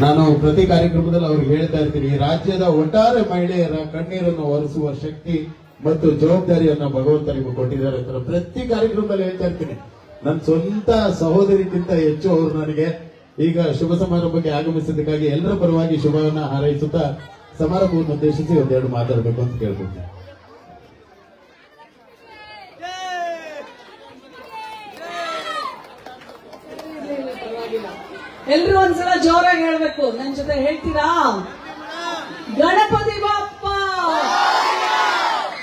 ನಾನು ಪ್ರತಿ ಕಾರ್ಯಕ್ರಮದಲ್ಲಿ ಅವ್ರಿಗೆ ಹೇಳ್ತಾ ಇರ್ತೀನಿ, ಈ ರಾಜ್ಯದ ಒಟ್ಟಾರೆ ಮಹಿಳೆಯರ ಕಣ್ಣೀರನ್ನು ಒರೆಸುವ ಶಕ್ತಿ ಮತ್ತು ಜವಾಬ್ದಾರಿಯನ್ನ ಭಗವಂತ ನಿಮಗೆ ಕೊಟ್ಟಿದ್ದಾರೆ ಅಂತ ಪ್ರತಿ ಕಾರ್ಯಕ್ರಮದಲ್ಲಿ ಹೇಳ್ತಾ ಇರ್ತೀನಿ. ನನ್ನ ಸ್ವಂತ ಸಹೋದರಿಗಿಂತ ಹೆಚ್ಚು ಅವರು ನನಗೆ ಈಗ ಶುಭ ಸಮಾರಂಭಕ್ಕೆ ಆಗಮಿಸಿದ್ದಕ್ಕಾಗಿ ಎಲ್ಲರ ಪರವಾಗಿ ಶುಭವನ್ನ ಹಾರೈಸುತ್ತಾ ಸಮಾರಂಭವನ್ನು ಉದ್ದೇಶಿಸಿ ಒಂದೆರಡು ಮಾತಾಡಬೇಕು ಅಂತ ಕೇಳ್ಕೊತೀನಿ ಎಲ್ರು ಒಂದ್ಸಲ ಜೋರಾಗಿ ಹೇಳ್ಬೇಕು. ನನ್ ಜೊತೆ ಹೇಳ್ತೀರಾ? ಗಣಪತಿ ಬಾಪ್ಪ!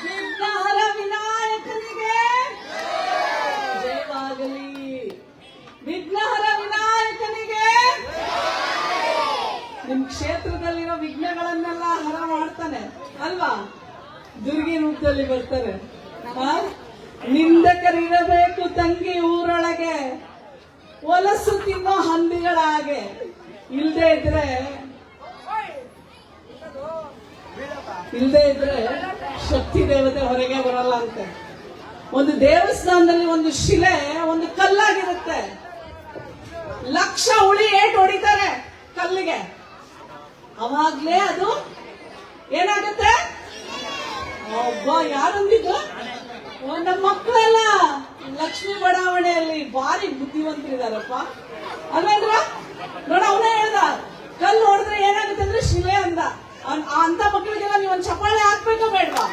ವಿಘ್ನಹರ ವಿನಾಯಕನಿಗೆ! ಜಯವಾಗಲಿ. ವಿಘ್ನಹರ ವಿನಾಯಕನಿಗೆ! ನಿಮ್ ಕ್ಷೇತ್ರದಲ್ಲಿರೋ ವಿಘ್ನಗಳನ್ನೆಲ್ಲ ಹರ ಮಾಡ್ತಾನೆ, ಅಲ್ವಾ? ದುರ್ಗಿ ರೂಪದಲ್ಲಿ ಬರ್ತಾರೆ? ನಿಂದಕರಿರಬೇಕು ತಂಗಿ ಊರೊಳಗೆ. ಒಲಸು ತಿನ್ನೋ ಇಲ್ದೇ ಇದ್ರೆ ಇಲ್ದೇ ಇದ್ರೆ ಶಕ್ತಿ ದೇವತೆ ಹೊರಗೆ ಬರಲ್ಲ ಅಂತೆ. ಒಂದು ದೇವಸ್ಥಾನದಲ್ಲಿ ಒಂದು ಶಿಲೆ, ಒಂದು ಕಲ್ಲಾಗಿರುತ್ತೆ. ಲಕ್ಷ ಹುಳಿ ಏಟ್ ಹೊಡಿತಾರೆ ಕಲ್ಲಿಗೆ. ಅವಾಗ್ಲೇ ಅದು ಏನಾಗುತ್ತೆ? ಒಬ್ಬ ಯಾರೊಂದಿದ್ದು ಒಂದು ನಮ್ಮ ಮಕ್ಕಳೆಲ್ಲ ಲಕ್ಷ್ಮೀ ಬಡಾವಣೆಯಲ್ಲಿ ಭಾರಿ ಬುದ್ಧಿವಂತರಿದಾರಪ್ಪ ಅಲ್ವೇಂದ್ರ ನೋಡ, ಅವನೇ ಹೇಳ್ದ, ಕಲ್ಲು ನೋಡಿದ್ರೆ ಏನಾಗುತ್ತೆ ಅಂದ್ರೆ ಶಿಲೆ ಅಂದ. ಅಂತ ಮಕ್ಕಳಿಗೆಲ್ಲ ನೀವು ಒಂದ್ ಚಪ್ಪಾಳೆ ಹಾಕ್ಬೇಕು ಬೇಡವಾ?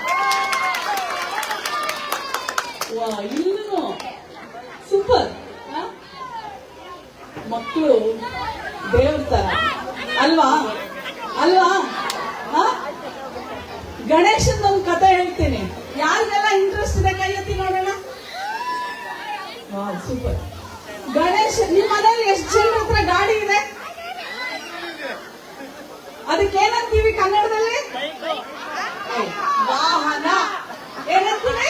ಇನ್ನು ಸೂಪರ್. ಮಕ್ಕಳು ದೇವ್ರ ತರ. ಅಲ್ವಾ? ಅಲ್ವಾ? ಗಣೇಶನ್ ಒಂದು ಕತೆ ಹೇಳ್ತೀನಿ. ಯಾರಿಗೆಲ್ಲ ಇಂಟ್ರೆಸ್ಟ್ ಇದೆ ಕೈ ಎತ್ತಿ ನೋಡೋಣ ಸೂಪರ್. ಗಣೇಶ ನಿಮ್ಮ ಮನೇಲಿ ಎಷ್ಟು ಜನರ ಹತ್ರ ಗಾಡಿ ಇದೆ? ಅದಕ್ಕೆ ಏನಂತೀವಿ ಕನ್ನಡದಲ್ಲಿ? ವಾಹನ. ಏನಂತೀವಿ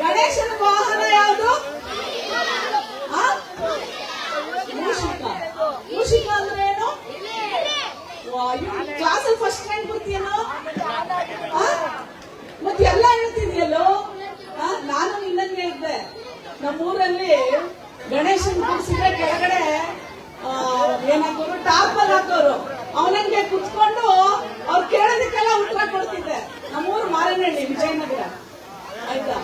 ಗಣೇಶನ ವಾಹನ ಯಾವುದು ಆ? ಮೂಷಿಕ ಮೂಷಿಕ ಅಂದ್ರೆ ಏನು ಕ್ಲಾಸಲ್ಲಿ ಫಸ್ಟ್ ರ್ಯಾಂಕ್ ಬರ್ತೀಯನೋ ಆ? ಮತ್ತೆ ಎಲ್ಲ ಹೇಳ್ತಿದ್ಯಲ್ಲೋ ಆ, ನಾನು ನಿನ್ನಂಗೆ ಇದ್ದೆ ನಮ್ಮೂರಲ್ಲಿ ಗಣೇಶನ್ ಕೂರಿಸಿದ್ರೆ ಕೆಳಗಡೆ ಆ, ಏನಾಗೋರು ಹಾಕೋರು. ಅವನಂಗೆ ಕುತ್ಕೊಂಡು ಅವ್ರು ಕೇಳೋದಕ್ಕೆಲ್ಲ ಉತ್ತರ ಕೊಡ್ತಿದ್ದೆ. ನಮ್ಮೂರು ಮಾರನಹಳ್ಳಿ, ವಿಜಯನಗರ. ಆಯ್ತಾ?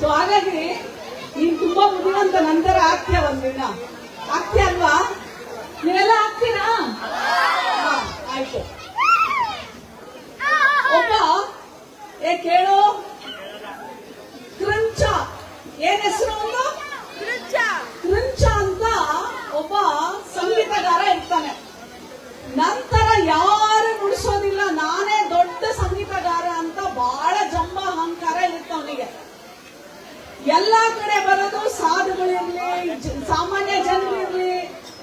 ಸೊ ಹಾಗಾಗಿ ನೀನ್ ತುಂಬಾ ಬುದ್ಧಿವಂತ ನಂತರ ಆಗ್ತೀಯ ಒಂದಿನ ಆಗ್ತೀಯ ಅಲ್ವಾ? ನೀವೆಲ್ಲ ಆಗ್ತೀರಾ? ಆಯ್ತು. ಒಬ್ಬ, ಏ ಕೇಳು. ಕ್ರಂಚ. ಏನ್ ಹೆಸರು ಒಂದು ಕ್ರಂಚ ಅಂತ ಒಬ್ಬ ಸಂಗೀತಗಾರ ಇರ್ತಾನೆ ನಂತರ ಯಾರು ನುಡಿಸೋದಿಲ್ಲ ನಾನೇ ದೊಡ್ಡ ಸಂಗೀತಗಾರ ಅಂತ ಬಹಳ ಜಂಬ ಅಹಂಕಾರ ಇರುತ್ತೆ ಅವನಿಗೆ. ಎಲ್ಲಾ ಕಡೆ ಬರೋದು ಸಾಧುಗಳಿರ್ಲಿ ಸಾಮಾನ್ಯ ಜನರಿರ್ಲಿ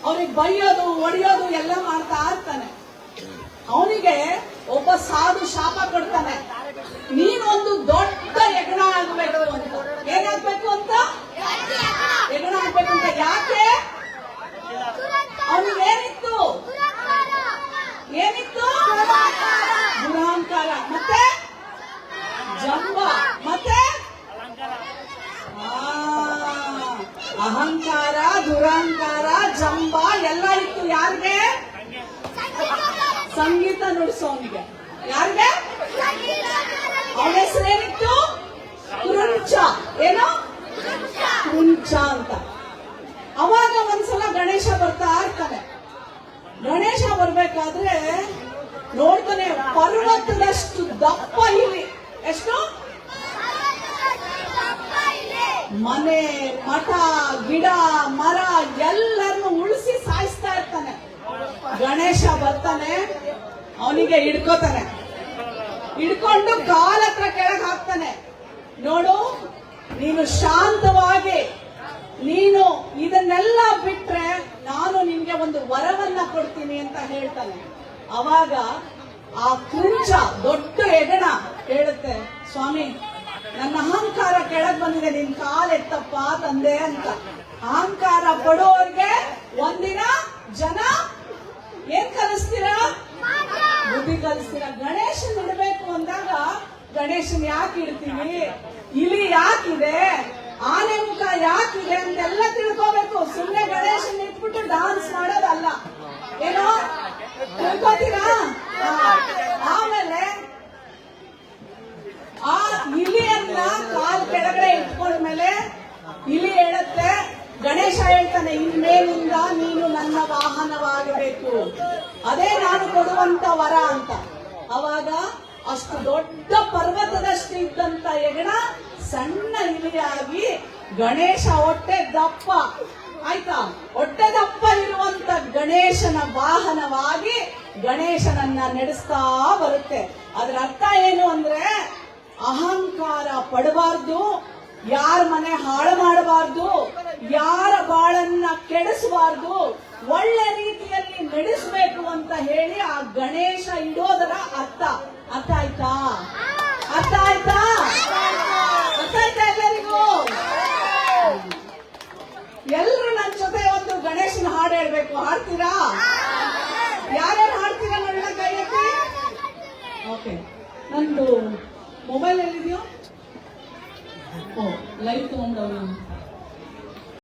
ಅವ್ರಿಗೆ ಬೈಯೋದು ಒಡೆಯೋದು ಎಲ್ಲ ಮಾಡ್ತಾ ಇರ್ತಾನೆ. ಅವನಿಗೆ ಒಬ್ಬ ಸಾಧು ಶಾಪ ಕೊಡ್ತಾನೆ. ನೀನೊಂದು ದೊಡ್ಡ ಯಜ್ಞ ಆಗ್ಬೇಕು ಅಂತ ಏನಾಗ್ಬೇಕು ಅಂತ? ಯಜ್ಞ ಆಗ್ಬೇಕು ಅಂತ ಯಾಕೆ ಅವನಿಗೆ ಏನಿತ್ತು ಏನಿತ್ತು ದುರಹಂಕಾರ ಮತ್ತೆ ಜಂಬ ಮತ್ತೆ ಆ, ಅಹಂಕಾರ ದುರಹಂಕಾರ ಜಂಬ, ಎಲ್ಲ ಇತ್ತು. ಯಾರಿಗೆ? ಸಂಗೀತ ನುಡಿಸೋನಿಗೆ ಯಾರಿಗೆ? ಅವನ ಹೆಸರೇನಿತ್ತು? ಕುರುಂಚ. ಏನು? ಕುರುಂಚ ಅಂತ. ಅವಾಗ ಒಂದ್ಸಲ ಗಣೇಶ ಬರ್ತಾ ಇರ್ತಾನೆ. ಗಣೇಶ ಬರ್ಬೇಕಾದ್ರೆ ನೋಡ್ತಾನೆ, ಪರ್ವತದಷ್ಟು ದಪ್ಪ ಇಲ್ಲಿ ಎಷ್ಟು? ಮನೆ, ಮಠ, ಗಿಡ, ಮರ ಎಲ್ಲರನ್ನು ಉಳಿಸಿ ಸಾಯಿಸ್ತಾ ಇರ್ತಾನೆ. ಗಣೇಶ ಬರ್ತಾನೆ, ಅವನಿಗೆ ಹಿಡ್ಕೋತಾನೆ. ಹಿಡ್ಕೊಂಡು ಕಾಲ ಹತ್ರ ಕೆಳಗೆ ಹಾಕ್ತಾನೆ. ನೋಡು, ನೀನು ಶಾಂತವಾಗಿ, ನೀನು ಇದನ್ನೆಲ್ಲ ಬಿಟ್ರೆ ನಾನು ನಿನ್ಗೆ ಒಂದು ವರವನ್ನ ಕೊಡ್ತೀನಿ ಅಂತ ಹೇಳ್ತಾನೆ. ಅವಾಗ ಆ ಕುಂಚ, ದೊಡ್ಡ ಹೆಗಣ ಹೇಳುತ್ತೆ, ಸ್ವಾಮಿ ನನ್ನ ಅಹಂಕಾರ ಕೆಳಗ್ ಬಂದಿದೆ, ನಿನ್ ಕಾಲ್ ಎತ್ತಪ್ಪ ತಂದೆ ಅಂತ. ಅಹಂಕಾರ ಪಡೋರ್ಗೆ ಒಂದಿನ ಜನ ಏನ್ ಕಲಿಸ್ತೀರಾ? ಬುದ್ಧಿ ಕಲಿಸ್ತೀರಾ? ಗಣೇಶನ್ ಇಡಬೇಕು ಅಂದಾಗ ಗಣೇಶನ್ ಯಾಕೆ ಇಡ್ತೀವಿ? ಇಲಿ ಯಾಕಿದೆ? ಆನೆ ಮುಖ ಯಾಕಿದೆ ಅಂತೆಲ್ಲ ತಿಳ್ಕೋಬೇಕು. ಸುಮ್ಮನೆ ಗಣೇಶನ್ ಇಟ್ಬಿಟ್ಟು ಡಾನ್ಸ್ ಮಾಡೋದಲ್ಲ. ನನ್ನ ವಾಹನವಾಗಬೇಕು ಅದೇ ನಾನು ಕೊಡುವಂತ ವರ ಅಂತ. ಅವಾಗ ಅಷ್ಟು ದೊಡ್ಡ ಪರ್ವತದಷ್ಟು ಇದ್ದಂತ ಹೆಗಣ ಸಣ್ಣ ಇಲಿಯಾಗಿ ಗಣೇಶ ಹೊಟ್ಟೆ ದಪ್ಪ. ಆಯ್ತಾ? ಹೊಟ್ಟೆ ದಪ್ಪ ಇರುವಂತ ಗಣೇಶನ ವಾಹನವಾಗಿ ಗಣೇಶನನ್ನ ನಡೆಸ್ತಾ ಬರುತ್ತೆ. ಅದರ ಅರ್ಥ ಏನು ಅಂದ್ರೆ ಅಹಂಕಾರ ಪಡಬಾರ್ದು, ಯಾರ ಮನೆ ಹಾಳು ಮಾಡಬಾರ್ದು ಯಾರ ಬಾಳನ್ನ ಕೆಡಿಸಬಾರ್ದು, ಒಳ್ಳೆ ರೀತಿಯಲ್ಲಿ ನಡೆಸಬೇಕು ಅಂತ ಹೇಳಿ ಆ ಗಣೇಶ ಇಡೋದರ ಅರ್ಥ. ಅರ್ಥ ಆಯ್ತಾ? ಅರ್ಥ ಆಯ್ತಾ? ಅರ್ಥ ಆಯ್ತಾ ಎಲ್ಲರಿಗೂ? ಎಲ್ರು ನನ್ನ ಜೊತೆ ಒಂದು ಗಣೇಶನ ಹಾಡು ಹೇಳ್ಬೇಕು, ಹಾಡ್ತೀರಾ?